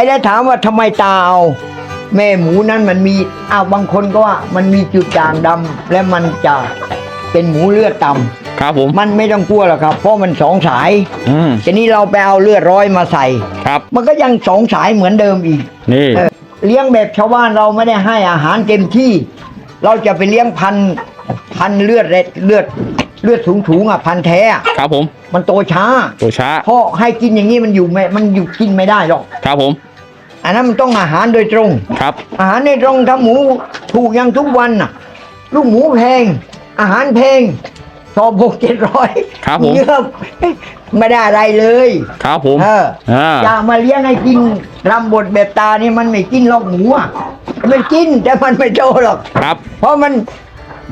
อ้แล้วถามว่าทำไมตาเอา แม่หมูนั้นมันมีอ้าวบางคนก็ว่ามันมีจุดด่างดำและมันจะเป็นหมูเลือดต่ำครับผมมันไม่ต้องกลัวหรอกครับ เพราะมันสองสายอืมทีนี้เราไปเอาเลือดร้อยมาใส่ ครับมันก็ยังสองสายเหมือนเดิมอีก นี่เออเลี้ยงแบบชาวบ้านเราไม่ได้ให้อาหารเต็มที่ เราจะไปเลี้ยงพันธุ์พันธุ์เลือดเร็ดเลือดเลือดสูงสูงๆอะพันธุ์แท้อะครับผมมันโตช้าตัวช้าเพราะให้กินอย่างนี้มันอยู่ไม่มันอยู่กินไม่ได้หรอก ครับผม อันนั้นมันต้องอาหารโดยตรง ครับ อาหารโดยตรงถ้าหมูถูกอยังทุกวันน่ะ ลูกหมูแพง อาหารแพงสอบหกเจ็ดร้อยครับผม เยอะไม่ได้อะไรเลยครับผมเอออ่าอย่ามาเลี้ยงให้กินรำบดแบบตานี่มันไม่กินหรอกหมูอะมันกินแต่มันไม่โตหรอก ครับ เพราะมัน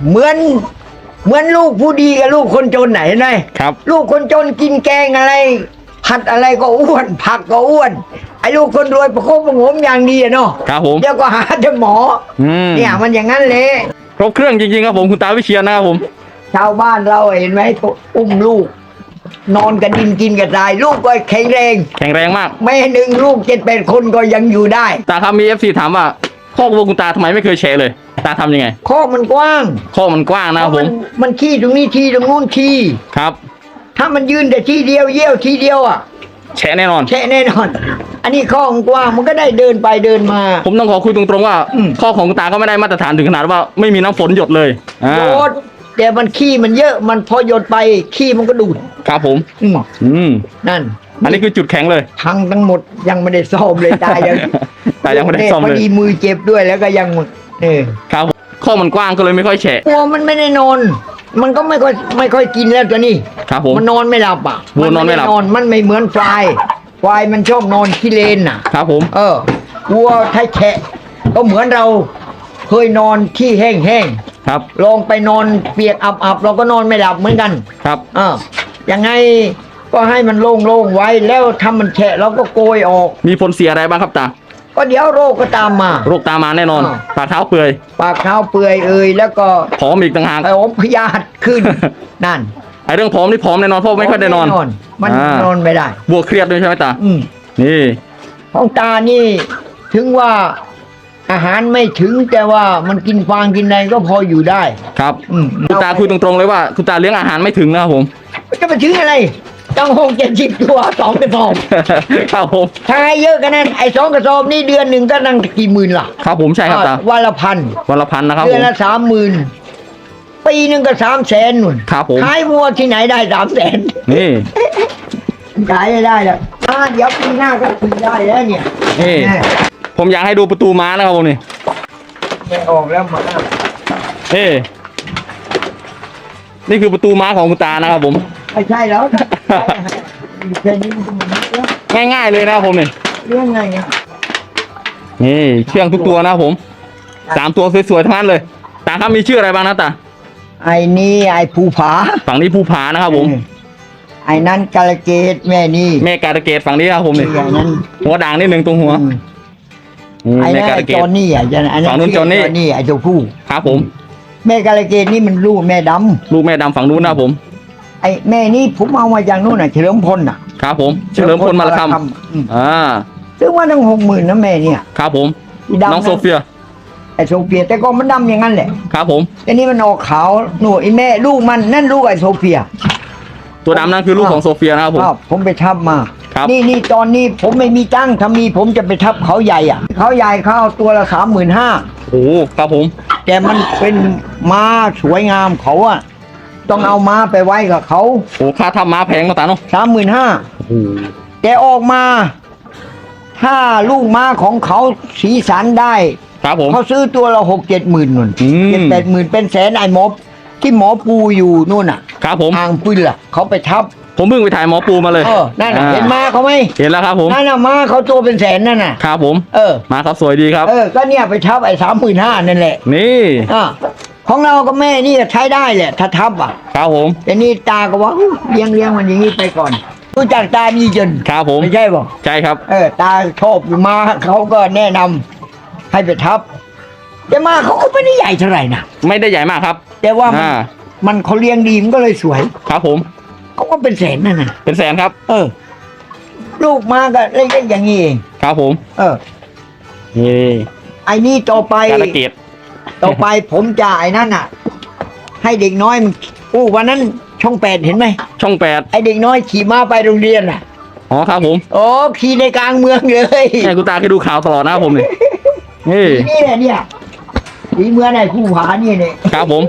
เหมือนเหมือนลูกผู้ดีกับลูกคนจนไหนไหนครับ ลูกคนจนกินแกงอะไรผัดอะไรก็อ้วน ผักก็อ้วนไอ้ ลูกคนรวยประคบประหงมอย่างดีอะเนาะครับผมเดี๋ยวก็หาแต่หมออืมเนี่ยมันอย่างนั้นเลยครบเครื่องจริงๆครับผมคุณตาวิเชียนนะครับผม ชาวบ้านเราเห็นไหมอุ้มลูก นอนกันดินกินกันตายลูกก็แข็งแรงแข็งแรงมากแม่หนึ่งลูกเจ็ดแปดคนก็ยังอยู่ได้ ตาครับมีเอฟซีถามว่าข้อกวัวคุณตาทำไมไม่เคยแฉเลย ตาทำยังไงข้อมันกว้างข้อมันกว้างนะครับผมนมันขี้ตรงนี้ทีตรงนู้นทีครับ ถ้ามันยืนแต่ทีเดียวเยี่ยวทีเดียวอะแฉแน่นอนแช่แน่นอน อันนี้ข้อมันกว้างมันก็ได้เดินไปเดินมา ผมต้องขอคุยตรงๆว่าอืมข้อของคุณตาก็ไม่ได้มาตรฐานถึงขนาดว่าไม่มีน้ำฝนหยดเลยอ่าโดดแต่มันขี้มันเยอะมันพอหยดไปขี้มันก็ดูดครับผม อืมอืมนั่น อันนี้คือจุดแข็งเลย พังทั้งหมดยังไม่ได้ซ่อมเลยตายยังตายังไม่ได้ซ่อมพเลอยดีมือเจ็บด้วยแล้วก็ยังเออครับข้อมันกว้างก็เลยไม่ค่อยแฉะวัวมันไม่ได้นอน มันก็ไม่ค่อยไม่ค่อยกินแล้วตัวนี้ครับผมมันนอนไม่หลับอะวัวนอนไม่หลับนอนมันไม่เหมือนควาย ควายมันชอบนอนขี้เลนน่ะ ครับผม เออวัวไทยแฉะก็เหมือนเราเคยนอนที่แห้งครับ ๆลองไปนอนเปียกอับๆเราก็นอนไม่หลับเหมือนกัน ครับ เออยังไงก็ให้มันโล่งๆไว้แล้วถ้ามันแฉะเราก็โกยออก มีผลเสียอะไรบ้างครับตา ก็เดี๋ยวโรคก็ตามมา โรคตามมาแน่นอน อ่าฝ่าเท้าเปื่อยปากเท้าเปื่อยเอ่ยแล้วก็ผอมอีกต่างหาก ไอ้อมพยาธิขึ้น นั่น ไอเรื่องผอมนี่ผอมแน่นอนเพราะไม่ค่อยได้นอน มันอ่า นอนไม่ได้ บวกเครียดด้วยใช่ไหมตา อืมนี่ของตานี่ ถึงว่าอาหารไม่ถึงแต่ว่ามันกินฟางกินอะไรก็พออยู่ได้ ครับอืมคุณตาคุยตรงๆเลยว่าคุณตาเลี้ยงอาหารไม่ถึงนะครับผม จะไปถึงอะไรต้องหกเจ็ดสิบตัวสองกระสอบครับผมถ้าให้เยอะกันนั้นไอ้สองกระสอบนี่เดือนหนึ่งก็นั่งกี่หมื่นล่ะครับผมใช่ครับตาอะวันละพันวันละพันนะครับเดืผอนมละสามหมื่น ปีหนึ่งก็สามแสนนุ่นครับผม ขายวัวที่ไหนได้สามแสนนี่ขายไม่ได้แล้วอ่าเดี๋ยวปีหน้าก็คุยได้แล้วเนี่ยนี่แม่ผมอยากให้ดูประตูม้านะครับผมนี่ไม่ออกแล้วหมานี่นี่คือประตูม้าของคุณตานะครับผม ไม่ใช่แล้วแค่นี้มันก็มันเรื่องง่ายๆเลยนะครับผมนี่เรื่องไงอะนี่เชื่องทุกตัวนะครับผมสามตัวสวยๆทั้งนั้นเลยตาครับมีชื่ออะไรบ้างนะตา ไอ้นี่ไอ้ภูผา ฝั่งนี้ภูผานะครับผมเออไอ้นั่นกาลเกตแม่นี่ แม่การะเกดฝั่งนี้ครับผมนี่ไอ้นั้นหัวด่างนิดหนึ่งตรงหัวอืมนี่ไอ้แม่นั่นการะไอ้เกจดอนนี่อะจะไอ้ฝั่งนู้นชื่จอนนี่นี่ไอ้ตัวผู้ครับผม แม่กาลเกตนี่มันลูกแม่ดลูกแม่ดำฝั่งนู้นนะครับผมำไอ้แม่นี่ผมเอามาจากนู่นน่ะเฉลิมพลน่ะครับผม เฉลิมพลมาละคอืมำอ่า ซึ่งว่าตั้งหกหมื่นนะแม่เนี่ยครับผม อีดำน้องโซเฟีย ไอ้โซเฟีย แต่ก็มันดำอย่างนั้นแหละครับผมแต่นี่มันออกขาวหนูไอ้แม่ลูกมันนั่นลูกไอ้โซเฟียตัวดำนั่นคือลูกของโซเฟียนะครับผม อ้าวผมไปทับมา ครับ นี่นี่ตอนนี้ผมไม่มีตังค์ถ้ามีผมจะไปทับเขาใหญ่อะ เขาใหญ่เขาเอาตัวละสามหมื่นห้าโอ้ครับผม แต่มันเป็นม้าสวยงามเขาอะ ต้องเอาม้าไปไว้กับเขาโอ้ค่าทำม้าแพงนะตาเนาะสามหมื่นห้า โอ้แต่ออกมา ถ้าลูกม้าของเขาสีสันได้ ครับผม เขาซื้อตัวละหกเจ็ดหมื่นนุ่นอืม เจ็ดแปดหมื่นเป็นแสนไอ้หมอที่หมอปูอยู่นู่นอะครับผม อ่างปืนล่ะเขาไปทับผมเพิ่งไปถ่ายหมอปูมาเลยเออนั่นน่ะอ่เห็นม้าเขาไหมเห็นแล้วครับผม นั่นน่ะม้าเขาตัวเป็นแสนนั่นน่ะ ครับผม เออม้าเขาสวยดีครับ เออ ก็เนี่ยไปทับไอ้สามหมื่นห้านั่นแหละนี่ อ่าของเราก็แม่นี่ก็ใช้ได้แหละถ้าทับอะ ครับผม แต่นี่ตาก็ว่าอู้เลี้ยงเลี้ยงมันอย่างนี้ไปก่อน รู้จักตามีจนครับผม ไม่ใช่บอก ใช่ครับ เออ ตาชอบอยู่มาเขาก็แนะนำ ให้ไปทับ แต่มาเขาก็ไม่ได้ใหญ่เท่าไหร่นะไม่ได้ใหญ่มากครับ แต่ว่ามันอ่ามันเขาเลี้ยงดีมันก็เลยสวย ครับผม เขาก็เป็นแสนนั่นน่ะเป็นแสนครับ เออ ลูกมาก็เล็กๆอย่างนี้เองครับผม เออ นี่ไอ้นี่ต่อไป การะเกดต่อไปผมจะไอ้นั่นอะ ให้เด็กน้อยมันอู้วันนั้นช่องแปดเห็นไหมช่องแปดไอ้เด็กน้อยขี่ม้าไปโรงเรียนอะอ๋อครับผม โอ้ขี่ในกลางเมืองเลยเนี่ยคุณตาเคยดูข่าวตลอดนะครับผมนี่ นี่นี่แหละเนี่ยสีเมืองไหนผู้ผานี่เนี่ยครับผม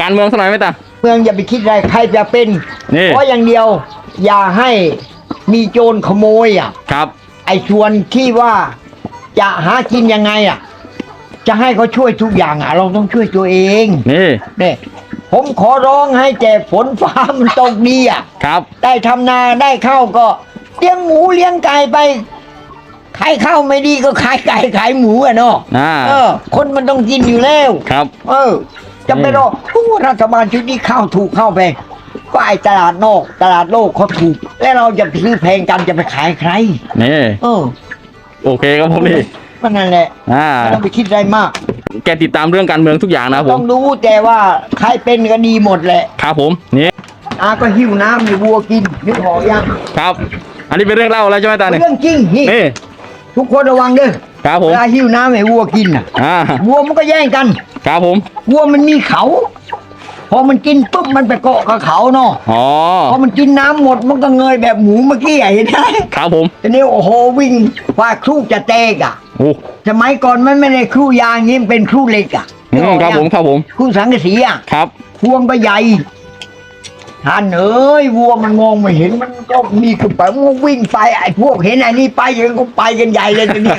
การเมืองสักหน่อยไหมตาเมืองอย่าไปคิดอะไรใครจะเป็นนี่เพราะอย่างเดียว อย่าให้มีโจรขโมยอะ ครับ ไอ้ส่วนที่ว่าจะหากินยังไงอะ จะให้เขาช่วยทุกอย่างอะ เราต้องช่วยตัวเองนี่เนี่ยผมขอร้องให้แต่ฝนฟ้ามันตกดีอะ ครับ ได้ทำนาได้ข้าวก็เลี้ยงหมูเลี้ยงไก่ไป ขายข้าวไม่ดีก็ขายไก่ขายหมูอะเนาะอ่า เออ คนมันต้องกินอยู่แล้ว ครับ เออจะไม่รอผู้รัฐบาลชุดนี้ข้าวถูกข้าวแพงก็ไอตลาดนอก ตลาดโลกเขาถูก แล้วเราจะซื้อแพงกันจะไปขายใคร นี่ เออโอเคครับผมนี่ก็นั่นแหละอ่า ไม่ต้องไปคิดอะไรมาก แกติดตามเรื่องการเมืองทุกอย่างนะครับผต้อมงรู้แต่ว่าใครเป็นก็ดีหมดแหละ ครับผมนี่อาก็หิวน้ำให้วัวกินนึกออกยังครับ อันนี้เป็นเรื่องเล่าแล้วใช่ไหมตาเนี่ยเรื่องจริงนี่นี่ ทุกคนระวังเด้อครับผมเวลาหิวน้ำให้วัวกินน่ะอ่าวัวมันก็แย่งกันครับผมวัวมันมีเขา พอมันกินปุ๊บมันไปเกาะกับเขาเนาะอ๋อพอมันกินน้ำหมดมันก็เงยแบบหมูเมื่อกี้อะเห็นไหมครับผมทีนี้โอ้โหวิ่งว่าครูจะเตกอะโอ้สมัยก่อนมันไม่ได้ครูยางนี้มันเป็นครูเหล็กอะอืมครับผมครับผม ครูสังกะสีอะ ครับ พวงก็ใหญ่ ท่านเอ้ยวัวมันมองไม่เห็นมันก็มีขึ้นไปมันก็วิ่งไปไอ้พวกเห็นไอ้นี่ไปยังก็ไปกันใหญ่เลยทีนี้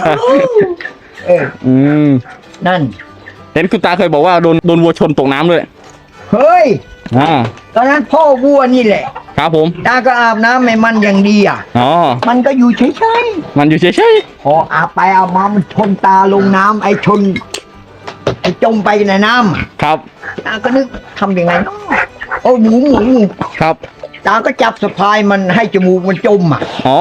เอออืมนั่น เห็นคุณตาเคยบอกว่าโดนโดนวัวชนตกน้ำด้วยเฮ้ย อ่าตอนนั้นพ่อวัวนี่แหละครับผมตาก็อาบน้ำให้มันอย่างดีอะ อ๋อมันก็อยู่เฉยมันอยู่เฉยๆพออาบไปอาบมามันชนตาลงน้ำไอ้ชน ไอ้จมไปในน้ำอะๆครับ ตาก็นึกทำยังไงเนาะ โอ้หมูหมูครับ ตาก็จับสะพายมันให้จมูกมันจมอะ อ๋อ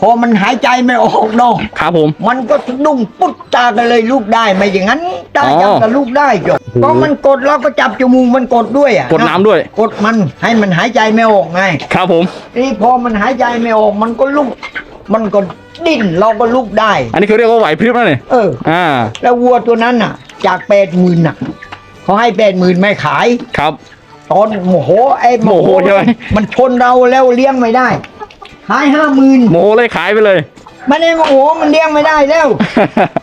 พอมันหายใจไม่ออกเนาะครับผม มันก็สะดุ้งปุ๊บตาก็เลยลูกได้ไม่อย่างนั้นตาอ๋อจับกับลูกได้จบโอ้โหก็มันกดเราก็จับจมูกมันกดด้วยอะกดน้ำด้วย กดมันให้มันหายใจไม่ออกไง ครับผม นี่พอมันหายใจไม่ออกมันก็ลุก มันก็ดิ้นเราก็ลุกได้ อันนี้เขาเรียกว่าไหวพริบนะเนี่ยเออ อ่า แล้ววัวตัวนั้นน่ะ จากแปดหมื่นน่ะเขาให้แปดหมื่นไม่ขาย ครับ ตอนโมโหไอ้โมโหใช่ไหม มันชนเราแล้วเลี้ยงไม่ได้ขายห้าหมื่นโมโหเลยขายไปเลย มันไอ้โมโหมันเลี้ยงไม่ได้แล้ว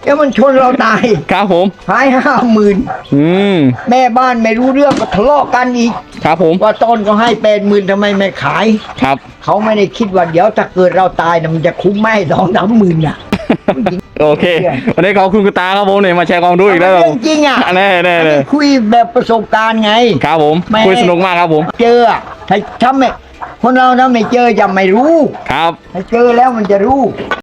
เดี๋ยวมันชนเราตายครับผม ขายห้าหมื่นอืม แม่บ้านไม่รู้เรื่องก็ทะเลาะกันอีก ครับผม ว่าต้นก็ให้แปดหมื่นทำไมไม่ขาย ครับ เขาไม่ได้คิดว่าเดี๋ยวถ้าเกิดเราตายนะมันจะคุ้มไหมสองสามหมื่นอะ โอเค วันนี้ขอบคุณคุณตาครับผมเนี่ยมาแชร์ความรู้อีกแล้วเรื่องจริงอะแน่แน่อันเลนี้ยคุยแบบประสบการณ์ไง ครับผมไม่ คุยสนุกมากครับผมเจออะถ้าถ้าไม่คนเราถ้าไม่เจอจะไม่รู้ ครับ ถ้าเจอแล้วมันจะรู้